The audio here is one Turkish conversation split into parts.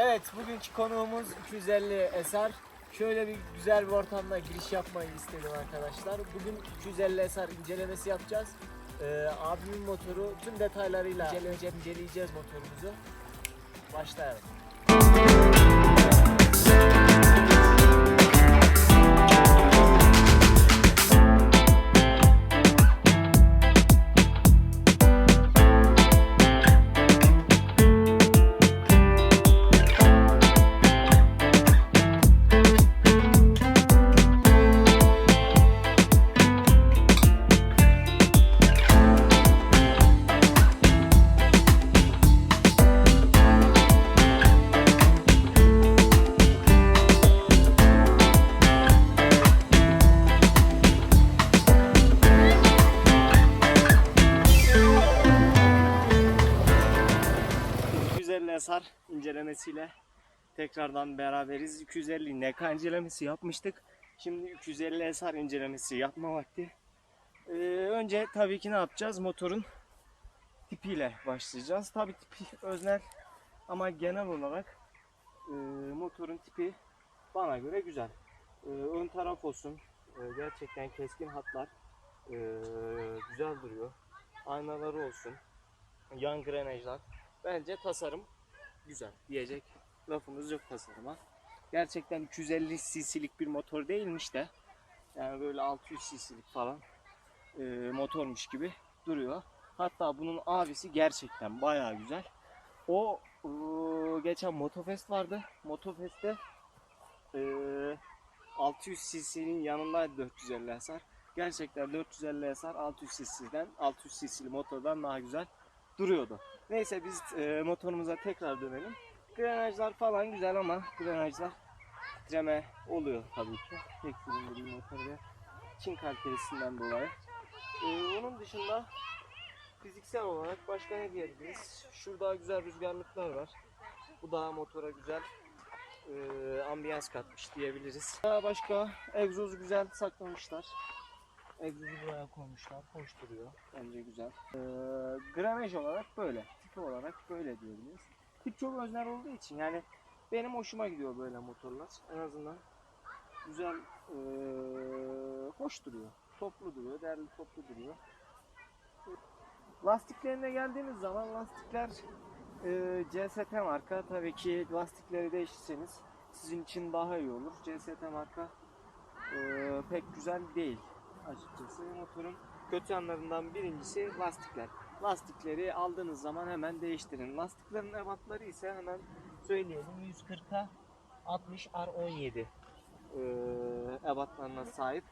Evet bugünkü konuğumuz 250 eser. Şöyle bir güzel bir ortamda giriş yapmayı istedim arkadaşlar. Bugün 250 eser incelemesi yapacağız. Ee, abimin motoru tüm detaylarıyla inceleyeceğiz, motorumuzu. Başlayalım. İncelemesiyle tekrardan beraberiz. 250 NK incelemesi yapmıştık. Şimdi 250 eser incelemesi yapma vakti. Ee, önce tabii ki ne yapacağız? Motorun tipiyle başlayacağız. Tabii tipi öznel ama genel olarak e, motorun tipi bana göre güzel. E, ön taraf olsun. e, gerçekten keskin hatlar. e, güzel duruyor. Aynaları olsun. Yan grenajlar. Bence tasarım güzel diyecek lafımız yok tasarıma. Gerçekten 250 cc'lik bir motor değilmiş de yani böyle 600 cc'lik falan e, motormuş gibi duruyor. Hatta bunun abisi gerçekten bayağı güzel. O e, geçen Motofest vardı. Motofest'te e, 600 cc'nin yanındaydı 450 hasar. Gerçekten 450 hasar 600 cc'den 600 cc'li motordan daha güzel duruyordu. Neyse biz e, motorumuza tekrar dönelim. Grenajlar falan güzel ama grenajlar titreme oluyor tabii ki. Tek silindir bir motor ve Çin kalitesinden dolayı. Ee, onun dışında fiziksel olarak başka ne diyebiliriz? Şurada güzel rüzgarlıklar var. Bu da motora güzel e, ambiyans katmış diyebiliriz. Daha başka egzozu güzel saklamışlar. Egzozu buraya koymuşlar. Hoş duruyor. Bence güzel. Ee, gramaj olarak böyle. Tipi olarak böyle diyebiliriz. Tip çok öznel olduğu için yani benim hoşuma gidiyor böyle motorlar. En azından güzel ee, hoş duruyor. Toplu duruyor. Değerli toplu duruyor. Lastiklerine geldiğimiz zaman lastikler e, CST marka. Tabii ki lastikleri değiştirseniz sizin için daha iyi olur. CST marka e, pek güzel değil açıkçası. Motorun kötü yanlarından birincisi lastikler. Lastikleri aldığınız zaman hemen değiştirin. Lastiklerin ebatları ise hemen söyleyelim 140'a 60 R17 e, ebatlarına sahip.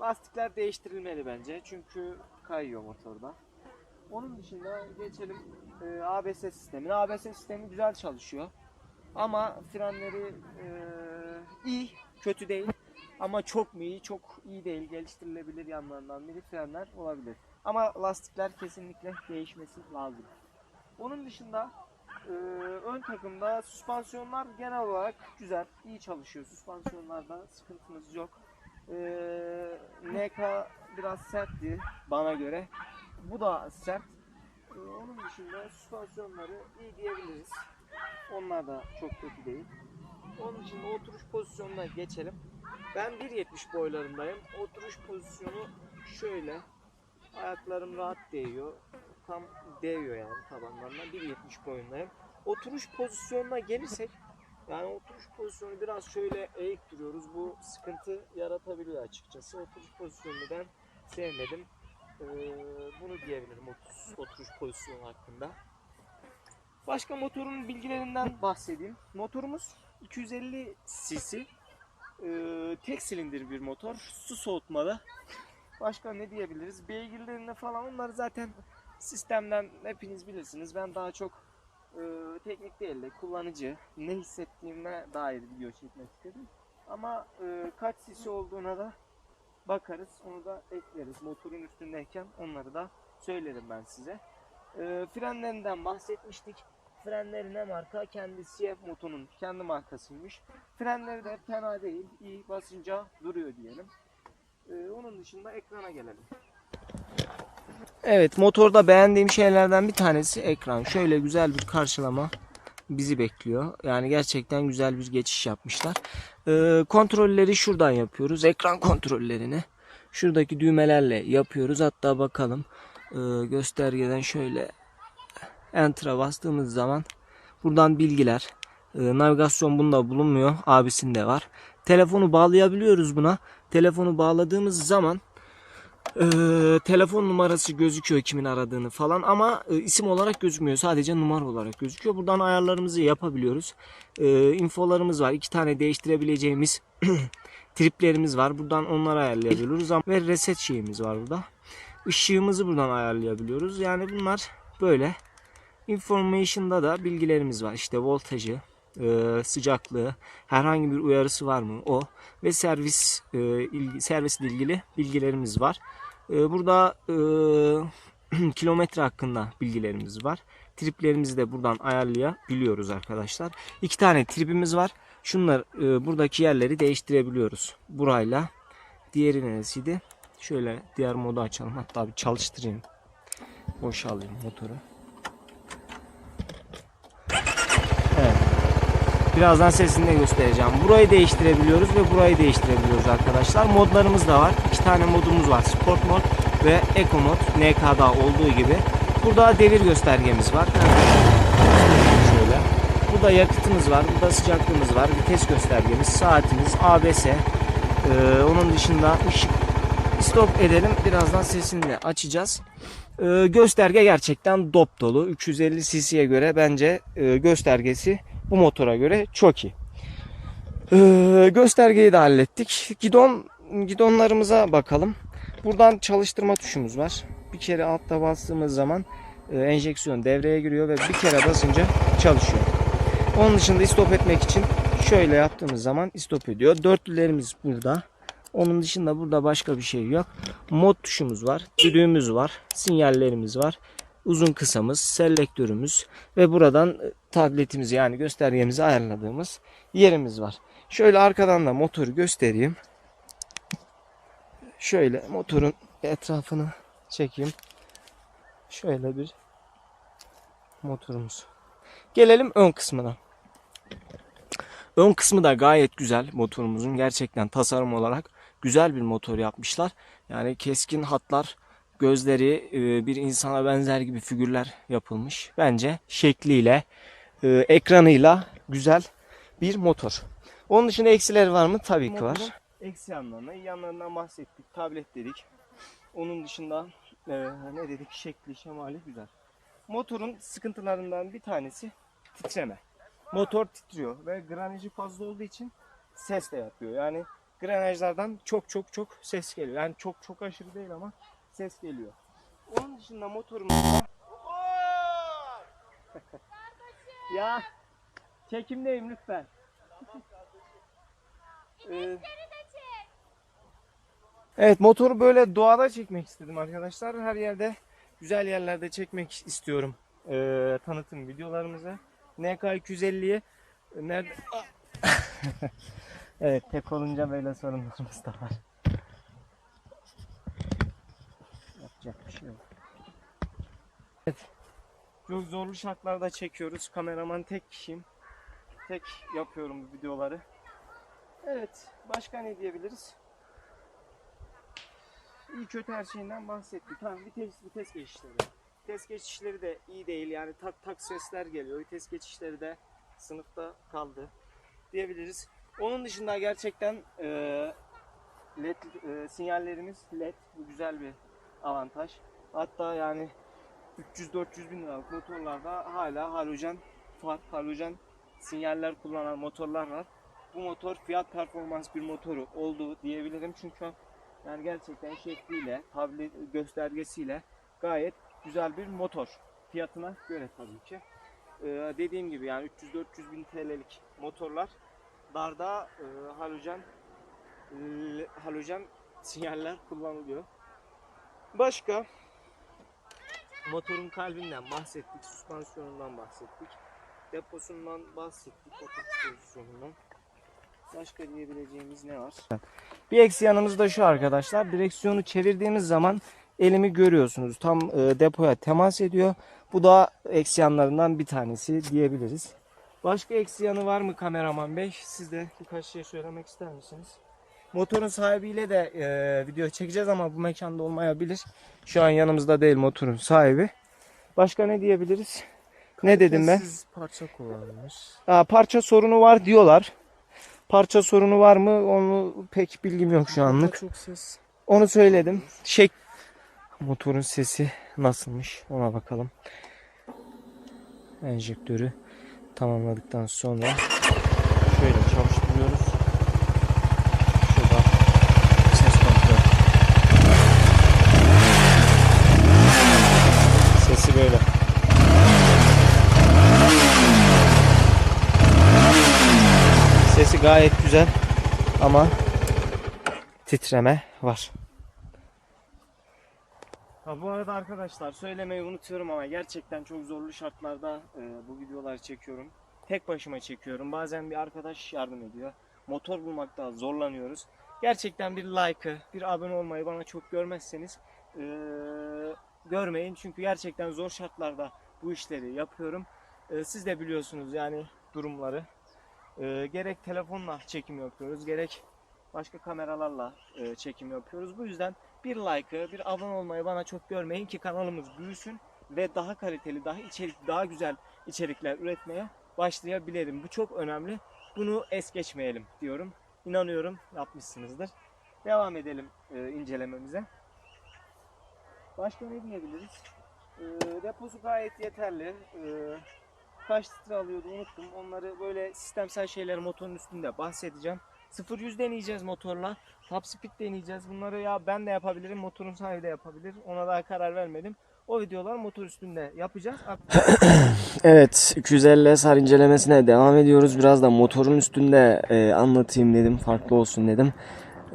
Lastikler değiştirilmeli bence çünkü kayıyor motorda. Onun dışında geçelim e, ABS sistemine. ABS sistemi güzel çalışıyor. Ama frenleri e, iyi, kötü değil. Ama çok mu iyi, çok iyi değil. Geliştirilebilir yanlarından biri frenler olabilir. Ama lastikler kesinlikle değişmesi lazım. Onun dışında e, ön takımda süspansiyonlar genel olarak güzel, iyi çalışıyor. Süspansiyonlarda sıkıntımız yok. E, NK biraz sertti bana göre. Bu da sert. E, onun dışında süspansiyonları iyi diyebiliriz. Onlar da çok kötü değil. Onun dışında oturuş pozisyonuna geçelim. Ben 1.70 boylarındayım. Oturuş pozisyonu şöyle. Ayaklarım rahat değiyor. Tam değiyor yani tabanlarına. 1.70 boyundayım. Oturuş pozisyonuna gelirsek yani oturuş pozisyonu biraz şöyle eğik duruyoruz. Bu sıkıntı yaratabiliyor açıkçası. Oturuş pozisyonunu ben sevmedim. Ee, bunu diyebilirim oturuş, oturuş pozisyonu hakkında. Başka motorun bilgilerinden bahsedeyim. Motorumuz 250 cc. Ee, tek silindir bir motor. Su soğutmalı. Başka ne diyebiliriz? Beygirlerine falan onları zaten sistemden hepiniz bilirsiniz. Ben daha çok e, teknik değil de kullanıcı ne hissettiğime dair video çekmek istedim. Ama e, kaç cc olduğuna da bakarız. Onu da ekleriz. Motorun üstündeyken onları da söylerim ben size. E, frenlerinden bahsetmiştik. Frenleri ne marka? Kendi CF Moto'nun kendi markasıymış. Frenleri de fena değil. İyi basınca duruyor diyelim. E, onun dışında ekrana gelelim. Evet motorda beğendiğim şeylerden bir tanesi ekran. Şöyle güzel bir karşılama bizi bekliyor. Yani gerçekten güzel bir geçiş yapmışlar. Ee, kontrolleri şuradan yapıyoruz. Ekran kontrollerini. Şuradaki düğmelerle yapıyoruz. Hatta bakalım ee, göstergeden şöyle Enter'a bastığımız zaman buradan bilgiler. Ee, navigasyon bunda bulunmuyor. Abisinde var. Telefonu bağlayabiliyoruz buna. Telefonu bağladığımız zaman ee, telefon numarası gözüküyor kimin aradığını falan ama e, isim olarak gözükmüyor. Sadece numara olarak gözüküyor. Buradan ayarlarımızı yapabiliyoruz. Ee, infolarımız var. İki tane değiştirebileceğimiz triplerimiz var. Buradan onları ayarlayabiliyoruz. Ve reset şeyimiz var burada. Işığımızı buradan ayarlayabiliyoruz. Yani bunlar böyle. Information'da da bilgilerimiz var. İşte voltajı, e, sıcaklığı, herhangi bir uyarısı var mı o ve servis e, servisle ilgili bilgilerimiz var. E, burada kilometre hakkında bilgilerimiz var. Triplerimizi de buradan ayarlayabiliyoruz arkadaşlar. İki tane tripimiz var. Şunlar buradaki yerleri değiştirebiliyoruz. Burayla. Diğeri neresiydi? Şöyle diğer modu açalım. Hatta bir çalıştırayım. Boşalayım motoru. Birazdan sesini göstereceğim. Burayı değiştirebiliyoruz ve burayı değiştirebiliyoruz arkadaşlar. Modlarımız da var. İki tane modumuz var. Sport mod ve Eco mod. NK'da olduğu gibi. Burada devir göstergemiz var. Şöyle. Burada yakıtımız var. Burada sıcaklığımız var. Vites göstergemiz, saatimiz, ABS. Ee, onun dışında ışık. Stop edelim. Birazdan sesini de açacağız. Ee, gösterge gerçekten dop dolu. 350 cc'ye göre bence e, göstergesi bu motora göre çok iyi. Ee, göstergeyi de hallettik. Gidon gidonlarımıza bakalım. Buradan çalıştırma tuşumuz var. Bir kere altta bastığımız zaman e, enjeksiyon devreye giriyor ve bir kere basınca çalışıyor. Onun dışında stop etmek için şöyle yaptığımız zaman stop ediyor. Dörtlülerimiz burada. Onun dışında burada başka bir şey yok. Mod tuşumuz var. Düdüğümüz var. Sinyallerimiz var. Uzun kısamız, selektörümüz ve buradan e, tabletimizi yani göstergemizi ayarladığımız yerimiz var. Şöyle arkadan da motoru göstereyim. Şöyle motorun etrafını çekeyim. Şöyle bir motorumuz. Gelelim ön kısmına. Ön kısmı da gayet güzel motorumuzun. Gerçekten tasarım olarak güzel bir motor yapmışlar. Yani keskin hatlar, gözleri e, bir insana benzer gibi figürler yapılmış. Bence şekliyle, e, ekranıyla güzel bir motor. Onun dışında eksileri var mı? Tabii ki var. Eksi yanlarına, iyi yanlarından bahsettik. Tablet dedik. Onun dışında e, ne dedik? Şekli, şemali güzel. Motorun sıkıntılarından bir tanesi titreme. Motor titriyor ve granajı fazla olduğu için ses de yapıyor. Yani granajlardan çok çok çok ses geliyor. Yani çok çok aşırı değil ama ses geliyor. Onun dışında motorumuzda ya çekimdeyim lütfen. Ee, Evet motoru böyle doğada çekmek istedim arkadaşlar. Her yerde güzel yerlerde çekmek istiyorum ee, tanıtım videolarımızı. NK 250'yi nerede? evet tek olunca böyle sorunlarımız da var. Yapacak bir şey yok. Evet. Çok zorlu şartlarda çekiyoruz. Kameraman tek kişiyim. Tek yapıyorum bu videoları. Evet. Başka ne diyebiliriz? İyi kötü her şeyinden bahsettik. Tamam vites vites geçişleri. Vites geçişleri de iyi değil. Yani tak tak sesler geliyor. Vites geçişleri de sınıfta kaldı diyebiliriz. Onun dışında gerçekten e, led e, sinyallerimiz led. Bu güzel bir avantaj. Hatta yani 300-400 bin liralık motorlarda hala halojen far, halojen sinyaller kullanan motorlar var. Bu motor fiyat performans bir motoru olduğu diyebilirim çünkü yani gerçekten şekliyle, tablet göstergesiyle gayet güzel bir motor. Fiyatına göre tabii ki. Ee, dediğim gibi yani 300-400 bin TL'lik motorlar darda e, halojen l- halojen sinyaller kullanılıyor. Başka motorun kalbinden bahsettik, süspansiyonundan bahsettik, deposundan bahsettik, otomatik pozisyonundan. Başka diyebileceğimiz ne var? Bir eksi yanımız da şu arkadaşlar. Direksiyonu çevirdiğimiz zaman elimi görüyorsunuz. Tam e, depoya temas ediyor. Bu da eksi yanlarından bir tanesi diyebiliriz. Başka eksi yanı var mı kameraman bey? Siz de birkaç şey söylemek ister misiniz? Motorun sahibiyle de e, video çekeceğiz ama bu mekanda olmayabilir. Şu an yanımızda değil motorun sahibi. Başka ne diyebiliriz? Ne dedim ben? Siz parça kullanmış. Aa, parça sorunu var diyorlar. Parça sorunu var mı? Onu pek bilgim yok şu anlık. Çok ses. Onu söyledim. Şey motorun sesi nasılmış ona bakalım. Enjektörü tamamladıktan sonra şöyle çalıştırıyoruz. Şurada ses kontrol. Sesi böyle. Sesi gayet güzel ama titreme var. Ha bu arada arkadaşlar söylemeyi unutuyorum ama gerçekten çok zorlu şartlarda e, bu videoları çekiyorum. Tek başıma çekiyorum. Bazen bir arkadaş yardım ediyor. Motor bulmakta zorlanıyoruz. Gerçekten bir like'ı, bir abone olmayı bana çok görmezseniz e, görmeyin. Çünkü gerçekten zor şartlarda bu işleri yapıyorum. E, siz de biliyorsunuz yani durumları. E, gerek telefonla çekim yapıyoruz, gerek başka kameralarla e, çekim yapıyoruz. Bu yüzden bir like'ı, bir abone olmayı bana çok görmeyin ki kanalımız büyüsün ve daha kaliteli, daha içerik, daha güzel içerikler üretmeye başlayabilirim. Bu çok önemli. Bunu es geçmeyelim diyorum. İnanıyorum yapmışsınızdır. Devam edelim e, incelememize. Başka ne diyebiliriz? E, deposu gayet yeterli. E, kaç litre alıyordu unuttum. Onları böyle sistemsel şeyleri motorun üstünde bahsedeceğim. 0-100 deneyeceğiz motorla. Top speed deneyeceğiz. Bunları ya ben de yapabilirim, motorun sahibi de yapabilir. Ona daha karar vermedim. O videolar motor üstünde yapacağız. Evet, 250 SR incelemesine devam ediyoruz. Biraz da motorun üstünde e, anlatayım dedim, farklı olsun dedim.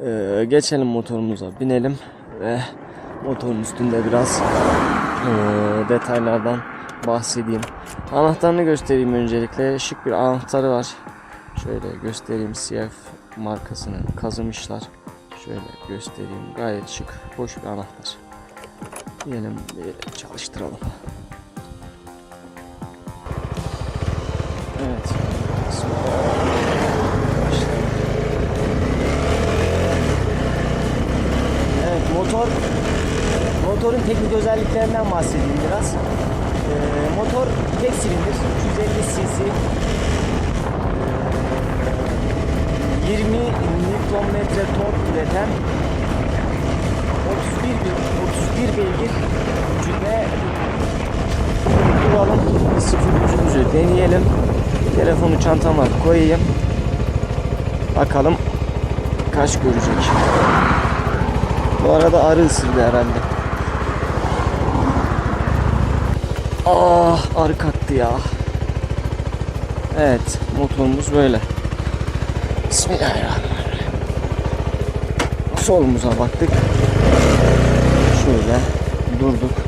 E, geçelim motorumuza, binelim ve motorun üstünde biraz e, detaylardan bahsedeyim. Anahtarını göstereyim öncelikle. Şık bir anahtarı var. Şöyle göstereyim CF markasını kazımışlar. Şöyle göstereyim. Gayet şık, hoş bir anahtar. Diyelim bir çalıştıralım. Evet. Evet motor motorun teknik özelliklerinden bahsedeyim biraz. Ee, motor tek silindir 250 cc. 20 Nm tork üreten 31 bir 31 beygir gücünde duralım sıfır gücümüzü deneyelim. Telefonu çantama koyayım. Bakalım kaç görecek. Bu arada arı ısırdı herhalde ah arı kalktı ya evet motorumuz böyle Bismillahirrahmanirrahim. Solumuza baktık. Şöyle durduk.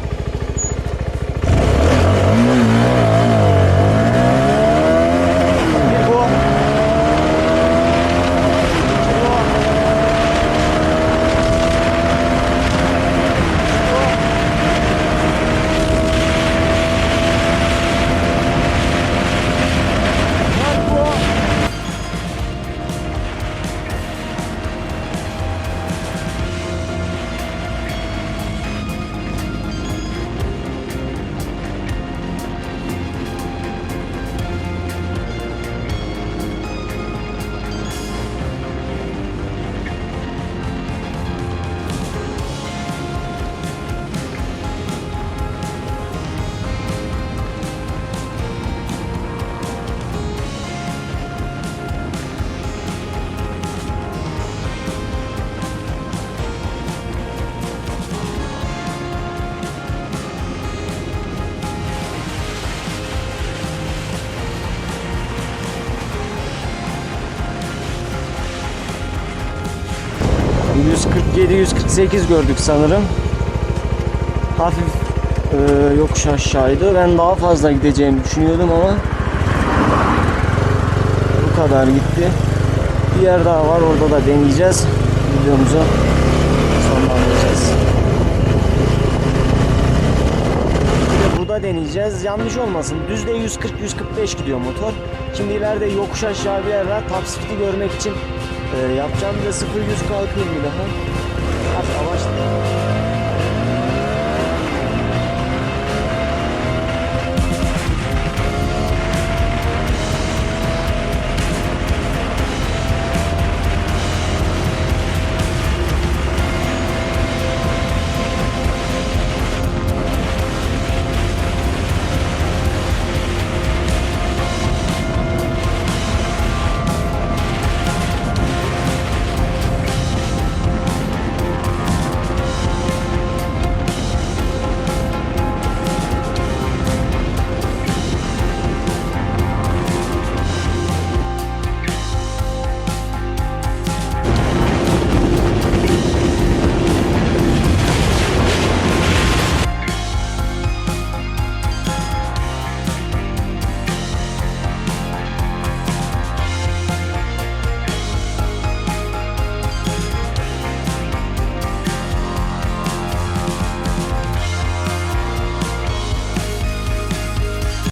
...147-148 gördük sanırım. Hafif e, yokuş aşağıydı. Ben daha fazla gideceğimi düşünüyordum ama... ...bu kadar gitti. Bir yer daha var orada da deneyeceğiz. Videomuzu sonlandıracağız. Burada deneyeceğiz. Yanlış olmasın. Düzde 140-145 gidiyor motor. Şimdi ileride yokuş aşağı bir yer var. Top görmek için e, yapacağım. Bir de 0-100 kalkayım bir daha. at our